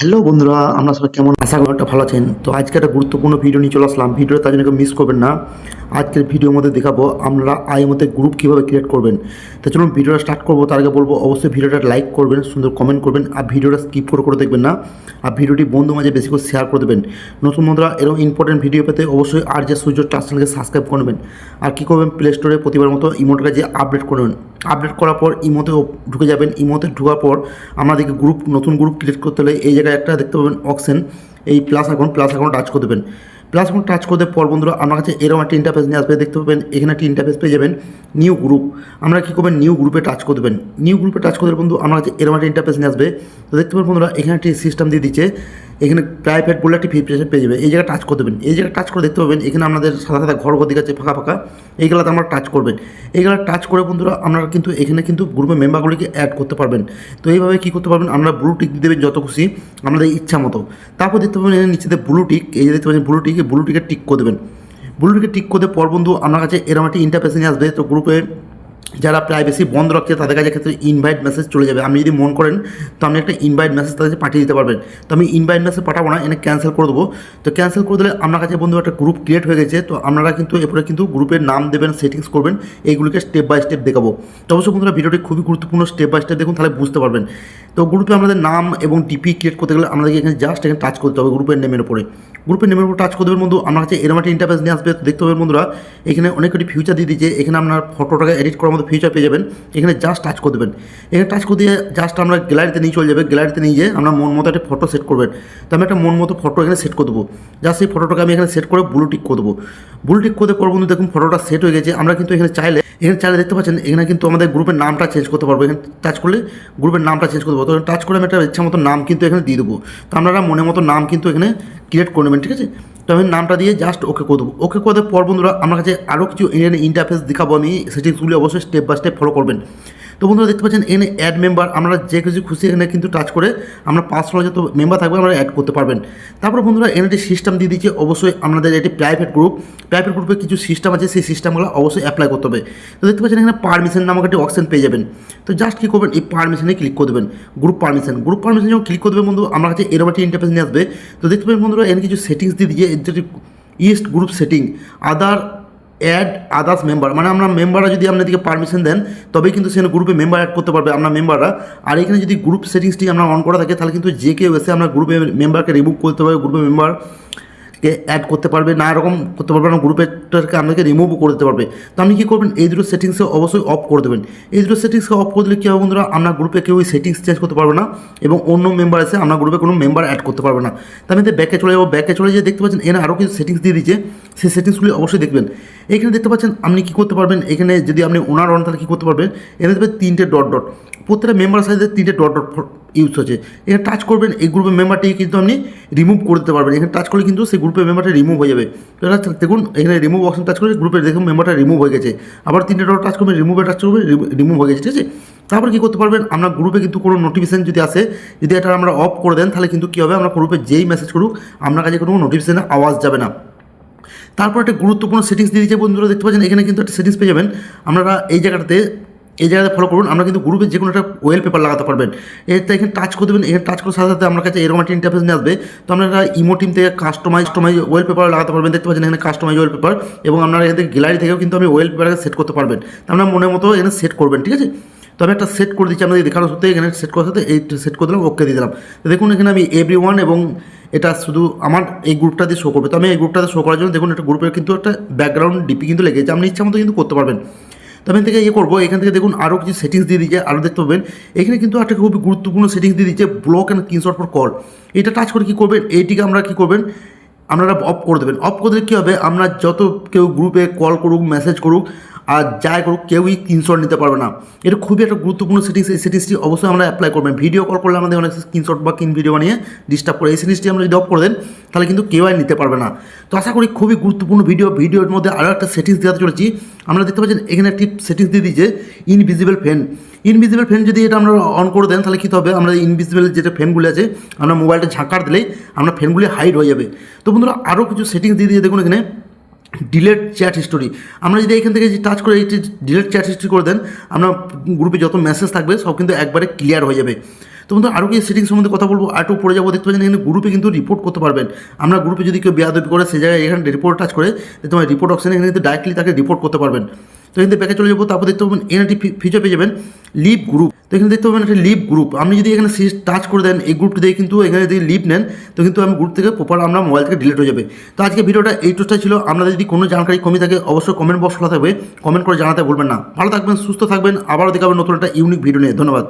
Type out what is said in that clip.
Hello বন্ধুরা, আমরা সবাই কেমন আশা করি ভালো আছেন। তো আজকে একটা গুরুত্বপূর্ণ ভিডিও নিয়ে চলে আসলাম। ভিডিওটা তার জন্য মিস করবেন না। আজকের ভিডিওর মধ্যে দেখাবো আমরা আই মধ্যে গ্রুপ কীভাবে ক্রিয়েট করবেন। তো চলুন ভিডিওটা স্টার্ট করব। তার আগে বলব, অবশ্যই ভিডিওটা লাইক করবেন, সুন্দর কমেন্ট করবেন, আর ভিডিওটা স্কিপ করে করে দেখবেন না। আর ভিডিওটি বন্ধু মাঝে বেশি করে শেয়ার করে দেবেন। নতুন বন্ধুরা, এরকম ইম্পর্টেন্ট ভিডিও পেতে অবশ্যই আর যে সূর্য চ্যানেলকে সাবস্ক্রাইব করবেন আর কী করবেন? প্লে স্টোরে প্রতিবার মতো ইমোটাকে যে আপডেট করবেন আপডেট করার পর ইমোতে ঢুকে যাবেন। ইমোতে ঢোকার পর আমাদেরকে গ্রুপ নতুন গ্রুপ ক্রিয়েট করতে হলে এই জায়গায় একটা দেখতে পাবেন অপশন এই প্লাস এখন প্লাস এখন টাচ করে দেবেন। প্লাস এখন টাচ করে পর বন্ধুরা, আমার কাছে এরকম একটা ইন্টারফেস নিয়ে আসবে, দেখতে পাবেন, এখানে একটা ইন্টারফেস পেয়ে যাবেন নিউ গ্রুপ আমরা কী করবেন নিউ গ্রুপে টাচ করে দেবেন। নিউ গ্রুপে টাচ করে বন্ধু, আমার কাছে এরকম একটা ইন্টারফেস নিয়ে আসবে। তো দেখতে পাবেন বন্ধুরা, এখানে একটি সিস্টেম দিয়ে দিচ্ছে। এখানে প্রাইভেট বলে একটি ফিফটি পেয়ে যাবে। এই জায়গায় টাচ করে দেবেন। এই জায়গায় টাচ করে দেখতে পাবেন, এখানে আপনাদের সাদা সাদা ঘর ঘর আছে ফাঁকা ফাঁকা। এইগুলোতে আমরা টাচ করবেন। এইগুলো টাচ করে বন্ধুরা, আপনারা কিন্তু এখানে কিন্তু গ্রুপের মেম্বারগুলিকে অ্যাড করতে পারবেন। তো এইভাবে কী করতে পারবেন? আমরা ব্লু টিক দিয়ে দেবেন যত খুশি আপনাদের ইচ্ছা মতো। তারপর দেখতে পাবেন এখানে নিচেতে ব্লু টিক এই যে দেখতে পাচ্ছেন ব্লু টিকে ব্লু টিকে টিক করে দেবেন। ব্লু টিকে টিক করে পর বন্ধু, আপনার কাছে এরকম একটি ইন্টারফেস আসবে। তো গ্রুপে যারা প্রাইভেসি বন্ধ রাখছে, তাদের কাছে ক্ষেত্রে ইনভাইট মেসেজ চলে যাবে। আপনি যদি মন করেন, তো আপনি একটা ইনভাইট মেসেজ তাদের পাঠিয়ে দিতে পারবেন। তো আমি ইনভাইট মেসেজ পাঠাবো না, এনে ক্যান্সেল করে দেবো। তো ক্যান্সেল করে দিলে আপনার কাছে বন্ধু একটা গ্রুপ ক্রিয়েট হয়ে গেছে, তো আপনারা কিন্তু এরপরে কিন্তু গ্রুপের নাম দেবেন সেটিংস করবেন, এইগুলিকে স্টেপ বাই স্টেপ দেখাবো। তো অবশ্যই বন্ধুরা, ভিডিওটি খুবই গুরুত্বপূর্ণ স্টেপ বাই স্টেপ দেখুন, তাহলে বুঝতে পারবেন। তো গ্রুপে আমাদের নাম এবং ডিপি ক্রিয়েট করতে গেলে আমাদেরকে এখানে জাস্ট এখানে টাচ করতে হবে গ্রুপের নেমের উপরে। গ্রুপের নেমের উপর টাচ করে দেবেন বন্ধু, আমার কাছে এরকম একটা ইন্টারফেস নিয়ে আসবে, দেখতে হবে বন্ধুরা। এখানে অনেক কটি ফিউচার দিয়ে দিয়েছে, এখানে আপনার ফটোটাকে এডিট করার মতো ফিউচার পেয়ে যাবেন। এখানে জাস্ট টাচ করে দেবেন। এখানে টাচ করে দিয়ে জাস্ট আমরা গ্যালারিতে নিয়ে চলে যাবে গ্যালারিতে নিয়ে যেয়ে আমরা মন মতো একটা ফটো সেট করবেন। তো আমি একটা মন মতো ফটো এখানে সেট করে দেবো। জাস্ট সেই ফটোটাকে আমি এখানে সেট করে ব্লু টিক করে দেবো। ব্লু টিক করে পর বন্ধু দেখুন ফটোটা সেট হয়ে গেছে। আমরা কিন্তু এখানে চাইলে এখানে চাইলে দেখতে পাচ্ছেন, এখানে কিন্তু আমাদের গ্রুপের নামটা চেঞ্জ করতে পারব। এখানে টাচ করলে গ্রুপের নামটা চেঞ্জ করতে পারব। তো টাচ করে আমি একটা ইচ্ছা মতো নাম কিন্তু এখানে দিয়ে দেবো। তো আপনারা মনের মতো নাম কিন্তু এখানে ক্রিয়েট করে নেবেন, ঠিক আছে? তো আমি নামটা দিয়ে জাস্ট ওকে করে দেবো। ওকে করে দেওয়ার পর বন্ধুরা, আমার কাছে আরও কিছু ইন্টারফেস দেখাবো আমি। সেটিংসগুলি অবশ্যই স্টেপ বাই স্টেপ ফলো করবেন। তো বন্ধুরা দেখতে পাচ্ছেন, এখানে অ্যাড মেম্বার আমরা যে কিছু খুশি এখানে কিন্তু টাচ করে আমরা পাঁচশো যত মেম্বার থাকবে আমরা অ্যাড করতে পারবেন। তারপর বন্ধুরা, এখানে একটি সিস্টেম দিয়ে দিচ্ছে অবশ্যই আমাদের এটি প্রাইভেট গ্রুপ প্রাইভেট গ্রুপে কিছু সিস্টেম আছে, সেই সিস্টেমগুলো অবশ্যই অ্যাপ্লাই করতে হবে। তো দেখতে পাচ্ছেন, এখানে পারমিশন নামক একটি অপশন পেয়ে যাবেন। তো জাস্ট কী করবেন, এই পারমিশনে ক্লিক করে দেবেন গ্রুপ পারমিশন গ্রুপ পারমিশন যখন ক্লিক করে দেবেন বন্ধু, আমার কাছে এরকম একটি ইন্টারফেস নিয়ে আসবে। তো দেখতে পাবেন বন্ধুরা, এখানে কিছু সেটিংস দিয়ে দিয়ে east group setting other add others member মানে আমরা মেম্বাররা যদি আপনাদেরকে পারমিশন দেন, তবেই কিন্তু সেখানে গ্রুপে মেম্বার অ্যাড করতে পারবে আমরা মেম্বাররা আর এখানে যদি গ্রুপ সেটিংসটি আমরা অন করা থাকে, তাহলে কিন্তু যে কেউ এসে আমরা গ্রুপে মেম্বারকে রিমুভ করতে পারবে গ্রুপে মেম্বার অ্যাড করতে পারবে না এরকম করতে পারবে না গ্রুপেরটাকে আপনাকে রিমুভও করে দিতে পারবে। তো আপনি কী করবেন? এই দুটো সেটিংসে অবশ্যই অফ করে দেবেন। এই দুটো সেটিংসকে অফ করে দিলে কী হবে বন্ধুরা? আপনার গ্রুপে কেউ ওই সেটিংস চেঞ্জ করতে পারবে না এবং অন্য মেম্বার এসে আপনার গ্রুপে কোনো মেম্বার অ্যাড করতে পারবে না। তো আমি ব্যাকে চলে যাব। ব্যাকে চলে যেয়ে দেখতে পাচ্ছেন, এখানে আরও কিছু সেটিংস দিয়ে দিচ্ছে সেই সেটিংসগুলি অবশ্যই দেখবেন। এখানে দেখতে পাচ্ছেন, আপনি কী করতে পারবেন? এখানে যদি আপনি ওনার অন তাহলে কী করতে পারবেন? এখানে দেখবেন তিনটে ডট ডট প্রত্যেকটা মেম্বার সাইজে তিনটে ডট ডট ইউজ হচ্ছে। এখানে টাচ করবেন, এই গ্রুপের মেম্বারটিকে কিন্তু আপনি রিমুভ করে দিতে পারবেন। এখানে টাচ করলে কিন্তু সেই গ্রুপের মেম্বারটা রিমুভ হয়ে যাবে। দেখুন, এখানে রিমুভ অপশন টাচ করে গ্রুপের দেখুন মেম্বারটা রিমুভ হয়ে গেছে। আবার তিনটে ডট টাচ করবেন রিমুভে টাচ করবেন রিমুভ হয়ে গেছে, ঠিক আছে? তারপর কী করতে পারবেন? আপনার গ্রুপে কিন্তু কোনো নোটিফিকেশান যদি আসে, যদি এটা আমরা অফ করে দেন, তাহলে কিন্তু কী হবে? আমরা গ্রুপে যেই মেসেজ করুক, আপনার কাছে কোনো নোটিফিকেশানের আওয়াজ যাবে না। তারপর একটা গুরুত্বপূর্ণ সেটিংস দিয়ে দিচ্ছে বন্ধুরা, দেখতে পাচ্ছেন? এখানে কিন্তু একটা সেটিংস পেয়ে যাবেন। আপনারা এই জায়গাটাতে এই জায়গাতে ফলো করুন। আমরা কিন্তু গ্রুপে যে কোনো একটা ওয়েল পেপার লাগাতে পারবেন। এতে এখানে টাচ করে দেবেন। এখানে টাচ করার সাথে সাথে আমার কাছে এরকম একটা ইন্টারফেস নিয়ে আসবে। তো আপনারা ইমো টিম থেকে কাস্টমাইজ কাস্টমাইজ ওয়েল পেপার লাগাতে পারবেন। দেখতে পাচ্ছেন এখানে কাস্টমাইজ ওয়েল পেপার এবং আপনারা এখান থেকে গ্যালারি থেকেও কিন্তু আমি ওয়েল পেপারকে সেট করতে পারবেন। তো আপনার মনের মতো এখানে সেট করবেন, ঠিক আছে? তো আমি একটা সেট করে দিচ্ছি আপনাদের দেখানোর সত্যি এখানে সেট করার সাথে এই সেট করে দিলাম ওকে দিয়ে দিলাম। তো দেখুন এখানে আমি এভরি ওয়ান এবং এটা শুধু আমার এই গ্রুপটা দিয়ে শো করবে। তো আমি এই গ্রুপটাতে শো করার জন্য দেখুন, একটা গ্রুপের কিন্তু একটা ব্যাকগ্রাউন্ড ডিপি কিন্তু লেগেছে। আপনি ইচ্ছা মতো কিন্তু করতে পারবেন। তো আমি থেকে ইয়ে করব, এখান থেকে দেখুন আরও কিছু সেটিংস দিয়ে দিচ্ছে আরও দেখতে পাবেন। এখানে কিন্তু একটা খুবই গুরুত্বপূর্ণ সেটিংস দিয়ে দিচ্ছে block and screenshot for call এটা টাচ করে কী করবেন? এইটিকে আমরা কী করবেন? আপনারা অফ করে দেবেন। অফ করে দিলে কী হবে? আমরা যত কেউ গ্রুপে কল করুক মেসেজ করুক আর যাই করুক, কেউই স্ক্রিনশট নিতে পারবে না। এটা খুবই একটা গুরুত্বপূর্ণ সেটিংস এই সেটিংসটি অবশ্যই আমরা অ্যাপ্লাই করবেন। ভিডিও কল করলে আমাদের অনেক স্ক্রিনশট বা কিন ভিডিও বানিয়ে ডিস্টার্ব করে। এই সেটিংসটি আমরা যদি অফ করে দেন, তাহলে কিন্তু কেউ আর নিতে পারবে না। তো আশা করি খুবই গুরুত্বপূর্ণ ভিডিও ভিডিওর মধ্যে আরও একটা সেটিংস দেওয়াতে চলেছি। আমরা দেখতে পাচ্ছেন, এখানে একটি সেটিংস দিয়ে দিয়েছে ইনভিজিবল ফ্যান ইনভিজিবল ফ্যান যদি এটা আমরা অন করে দেন, তাহলে কী হবে? আমরা ইনভিজিবল যেটা ফ্যানগুলি আছে, আমরা মোবাইলটা ঝাঁকার দিলেই আমরা ফ্যানগুলি হাইড হয়ে যাবে। তো বন্ধুরা, আরও কিছু সেটিংস দিয়ে দিয়ে দেখুন এখানে। ডিলেট চ্যাট হিস্টোরি আমরা যদি এখান থেকে টাচ করে এই ডিলেট চ্যাট হিস্টোরি করে দেন, আমরা গ্রুপে যত মেসেজ থাকবে, সব কিন্তু একবারে ক্লিয়ার হয়ে যাবে। তো বন্ধু আরও কি সেটিং সম্বন্ধে কথা বলব, আর পড়ে যাব, দেখতে পাচ্ছেন এখানে গ্রুপে কিন্তু রিপোর্ট করতে পারবেন। আমরা গ্রুপে যদি কেউ বেয়াদবি করে সেই জায়গায় এখানে রিপোর্ট টাচ করে, তোমার রিপোর্ট অপশানে এখানে কিন্তু ডাইরেক্টলি তাকে রিপোর্ট করতে পারবেন। তো এখানে ব্যাকে চলে যাব, তারপর দেখতে পাবেন এখানে একটি ফিচার পেয়ে যাবেন লিভ গ্রুপ তো এখানে দেখতে পাবেন একটা লিভ গ্রুপ আপনি যদি এখানে টাচ করে দেন, এই গ্রুপটি দিয়ে কিন্তু এখানে যদি লিভ নেন, তো কিন্তু আমি গ্রুপ থেকে প্রপার আমরা মোবাইল থেকে ডিলিট হয়ে যাবে। তো আজকে ভিডিওটা এই এইটুকটাই ছিল। আপনাদের যদি কোনো জানকারি কমে থাকে, অবশ্যই কমেন্ট বক্স খোলা থাকবে। কমেন্ট করে জানাতে বলবেন না। ভালো থাকবেন, সুস্থ থাকবেন। আবারও দেখাবেন নতুন একটা ইউনিক ভিডিও নিয়ে। ধন্যবাদ।